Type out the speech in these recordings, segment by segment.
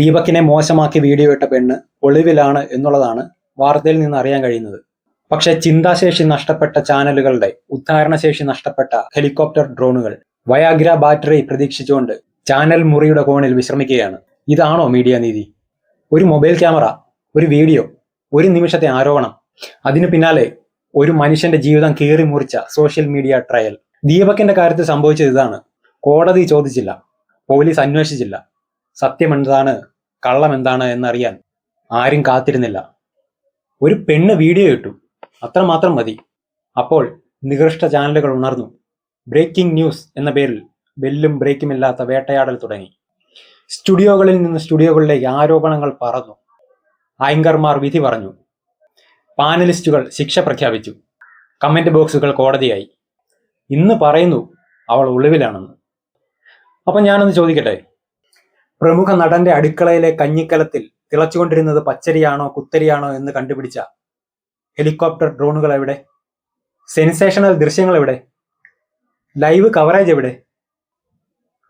ദീപക്കിനെ മോശമാക്കി video ഇട്ട പെണ്ണ് ഒളിവിലാണ് എന്നുള്ളതാണ് വാർത്തയിൽ നിന്ന് അറിയാൻ കഴിയുന്നത്. പക്ഷെ ചിന്താശേഷി നഷ്ടപ്പെട്ട ചാനലുകളുടെ ഉദ്ധാരണശേഷി നഷ്ടപ്പെട്ട ഹെലികോപ്റ്റർ ഡ്രോണുകൾ വയാഗ്ര ബാറ്ററി പ്രതീക്ഷിച്ചുകൊണ്ട് ചാനൽ മുറിയുടെ കോണിൽ വിശ്രമിക്കുകയാണ്. ഇതാണോ മീഡിയ നീതി? ഒരു മൊബൈൽ ക്യാമറ ഒരു വീഡിയോ ഒരു നിമിഷത്തെ ആരോപണം അതിനു പിന്നാലെ ഒരു മനുഷ്യന്റെ ജീവിതം കീറി മുറിച്ച സോഷ്യൽ മീഡിയ ട്രയൽ. ദീപക്കിന്റെ കാര്യത്തിൽ സംഭവിച്ചത് ഇതാണ്. കോടതി ചോദിച്ചില്ല പോലീസ് അന്വേഷിച്ചില്ല. സത്യം എന്താണ് കള്ളം എന്താണ് എന്നറിയാൻ ആരും കാത്തിരുന്നില്ല. ഒരു പെണ്ണ് വീഡിയോ ഇട്ടു. അത്രമാത്രം മതി. അപ്പോൾ നികൃഷ്ട ചാനലുകൾ ഉണർന്നു. ബ്രേക്കിംഗ് ന്യൂസ് എന്ന പേരിൽ ബെല്ലും ബ്രേക്കും ഇല്ലാത്ത വേട്ടയാടൽ തുടങ്ങി. സ്റ്റുഡിയോകളിൽ നിന്ന് സ്റ്റുഡിയോകളിലേക്ക് ആരോപണങ്ങൾ പറന്നു. ആങ്കർമാർ വിധി പറഞ്ഞു. പാനലിസ്റ്റുകൾ ശിക്ഷ പ്രഖ്യാപിച്ചു. കമന്റ് ബോക്സുകൾ കോടതിയായി. ഇന്ന് പറയുന്നു അവൾ ഒളിവിലാണെന്ന്. അപ്പം ഞാനൊന്ന് ചോദിക്കട്ടെ? പ്രമുഖ നടന്റെ അടുക്കളയിലെ കഞ്ഞിക്കലത്തിൽ തിളച്ചുകൊണ്ടിരുന്നത് പച്ചരിയാണോ കുത്തരിയാണോ എന്ന് കണ്ടുപിടിച്ച ഹെലികോപ്റ്റർ ഡ്രോണുകൾ എവിടെ സെൻസേഷണൽ ദൃശ്യങ്ങൾ എവിടെ ലൈവ് കവറേജ് എവിടെ?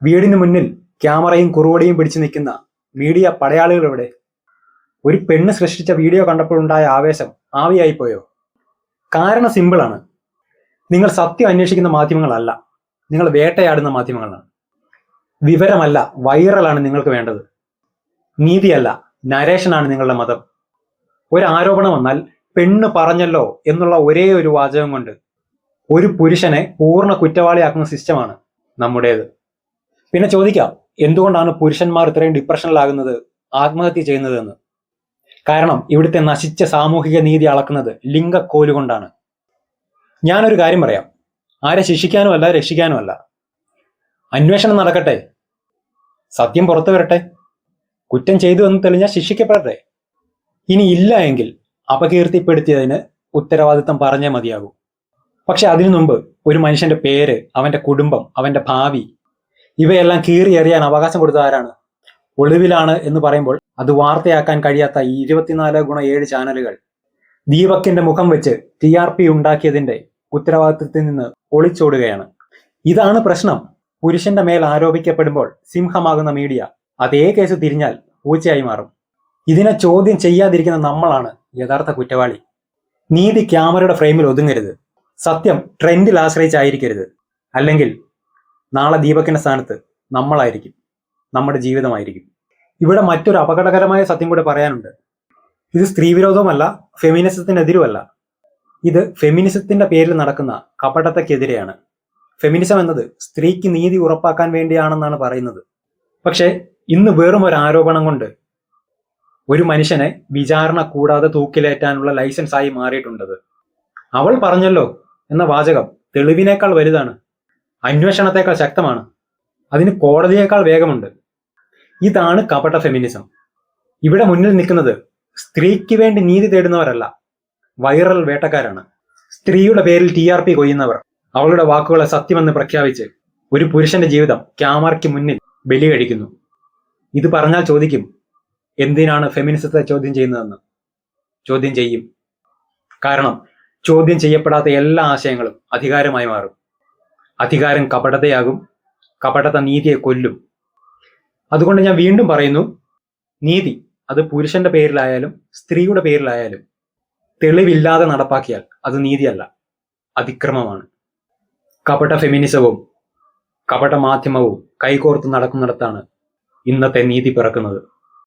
വീടിന് മുന്നിൽ ക്യാമറയും കുറുവടിയും പിടിച്ചു നിൽക്കുന്ന മീഡിയ പടയാളികൾ എവിടെ ഒരു പെണ്ണ് സൃഷ്ടിച്ച വീഡിയോ കണ്ടപ്പോഴുണ്ടായ ആവേശം ആവിയായിപ്പോയോ? കാരണം സിമ്പിളാണ്. നിങ്ങൾ സത്യം അന്വേഷിക്കുന്ന മാധ്യമങ്ങളല്ല. നിങ്ങൾ വേട്ടയാടുന്ന മാധ്യമങ്ങളാണ്. വിവരമല്ല വൈറലാണ് നിങ്ങൾക്ക് വേണ്ടത്. നീതിയല്ല നരേഷനാണ് നിങ്ങളുടെ മതം. ഒരു ആരോപണം വന്നാൽ പെണ്ണ് പറഞ്ഞല്ലോ എന്നുള്ള ഒരേ ഒരു വാചകം കൊണ്ട് ഒരു പുരുഷനെ പൂർണ കുറ്റവാളിയാക്കുന്ന സിസ്റ്റമാണ് നമ്മുടേത്. പിന്നെ ചോദിക്കാം എന്തുകൊണ്ടാണ് പുരുഷന്മാർ ഇത്രയും ഡിപ്രഷനിലാകുന്നത് ആത്മഹത്യ ചെയ്യുന്നത് എന്ന് കാരണം ഇവിടുത്തെ നശിച്ച സാമൂഹിക നീതി അളക്കുന്നത് ലിംഗക്കോൽ കൊണ്ടാണ് ഞാനൊരു കാര്യം പറയാം. ആരെ ശിക്ഷിക്കാനുമല്ല രക്ഷിക്കാനുമല്ല. അന്വേഷണം നടക്കട്ടെ. സത്യം പുറത്തു വരട്ടെ. കുറ്റം ചെയ്തു എന്ന് തെളിഞ്ഞാൽ ശിക്ഷിക്കപ്പെടട്ടെ. ഇനി ഇല്ല എങ്കിൽ അപകീർത്തിപ്പെടുത്തിയതിന് ഉത്തരവാദിത്തം പറഞ്ഞേ മതിയാകൂ. പക്ഷെ അതിനു മുമ്പ് ഒരു മനുഷ്യന്റെ പേര് അവന്റെ കുടുംബം അവന്റെ ഭാവി ഇവയെല്ലാം കീറി എറിയാൻ അവകാശം കൊടുത്ത ആരാണ്? ഒളിവിലാണ് എന്ന് പറയുമ്പോൾ അത് വാർത്തയാക്കാൻ കഴിയാത്ത ഈ ഇരുപത്തിനാല് ഗുണ ഏഴ് ചാനലുകൾ. ദീപക്കിന്റെ മുഖം വെച്ച് ടി ആർ പി ഉണ്ടാക്കിയതിന്റെ ഉത്തരവാദിത്തത്തിൽ നിന്ന് ഒളിച്ചോടുകയാണ്. ഇതാണ് പ്രശ്നം. പുരുഷന്റെ മേൽ ആരോപിക്കപ്പെടുമ്പോൾ സിംഹമാകുന്ന മീഡിയ അതേ കേസ് തിരിഞ്ഞാൽ പൂച്ചയായി മാറും. ഇതിനെ ചോദ്യം ചെയ്യാതിരിക്കുന്ന നമ്മളാണ് യഥാർത്ഥ കുറ്റവാളി. നീതി ക്യാമറയുടെ ഫ്രെയിമിൽ ഒതുങ്ങരുത്. സത്യം ട്രെൻഡിൽ ആശ്രയിച്ചായിരിക്കരുത്. അല്ലെങ്കിൽ നാളെ ദീപക്കിന്റെ സ്ഥാനത്ത് നമ്മളായിരിക്കും. നമ്മുടെ ജീവിതമായിരിക്കും. ഇവിടെ മറ്റൊരു അപകടകരമായ സത്യം കൂടെ പറയാനുണ്ട്. ഇത് സ്ത്രീവിരോധവുമല്ല ഫെമിനിസത്തിനെതിരുമല്ല. ഇത് ഫെമിനിസത്തിന്റെ പേരിൽ നടക്കുന്ന കപടതയ്ക്കെതിരെയാണ്. ഫെമിനിസം എന്നത് സ്ത്രീക്ക് നീതി ഉറപ്പാക്കാൻ വേണ്ടിയാണെന്നാണ് പറയുന്നത്. പക്ഷേ ഇന്ന് വെറും ഒരു ആരോപണം കൊണ്ട് ഒരു മനുഷ്യനെ വിചാരണ കൂടാതെ തൂക്കിലേറ്റാനുള്ള ലൈസൻസ് ആയി മാറിയിട്ടുണ്ടത് അവൾ പറഞ്ഞല്ലോ എന്ന വാചകം തെളിവിനേക്കാൾ വലുതാണ്. അന്വേഷണത്തെക്കാൾ ശക്തമാണ്. അതിന് കോടതിയേക്കാൾ വേഗമുണ്ട്. ഇതാണ് കപട ഫെമിനിസം ഇവിടെ മുന്നിൽ നിൽക്കുന്നത് സ്ത്രീക്ക് വേണ്ടി നീതി തേടുന്നവരല്ല വൈറൽ വേട്ടക്കാരാണ്. സ്ത്രീയുടെ പേരിൽ ടി ആർ പി കൊയ്യുന്നവർ. അവളുടെ വാക്കുകളെ സത്യമെന്ന് പ്രഖ്യാപിച്ച് ഒരു പുരുഷന്റെ ജീവിതം ക്യാമറയ്ക്ക് മുന്നിൽ ബലി കഴിക്കുന്നു. ഇത് പറഞ്ഞാൽ ചോദിക്കും എന്തിനാണ് ഫെമിനിസത്തെ ചോദ്യം ചെയ്യുന്നതെന്ന്? ചോദ്യം ചെയ്യും. കാരണം ചോദ്യം ചെയ്യപ്പെടാത്ത എല്ലാ ആശയങ്ങളും അധികാരമായി മാറും. അധികാരം കപടതയാകും കപടത നീതിയെ കൊല്ലും. അതുകൊണ്ട് ഞാൻ വീണ്ടും പറയുന്നു നീതി അത് പുരുഷന്റെ പേരിലായാലും സ്ത്രീയുടെ പേരിലായാലും തെളിവില്ലാതെ നടപ്പാക്കിയാൽ അത് നീതിയല്ല അതിക്രമമാണ്. കപട ഫെമിനിസവും കപട മാധ്യമവും കൈകോർത്ത് നടക്കുന്നിടത്താണ് ഇന്നത്തെ നീതി പിറക്കുന്നത്.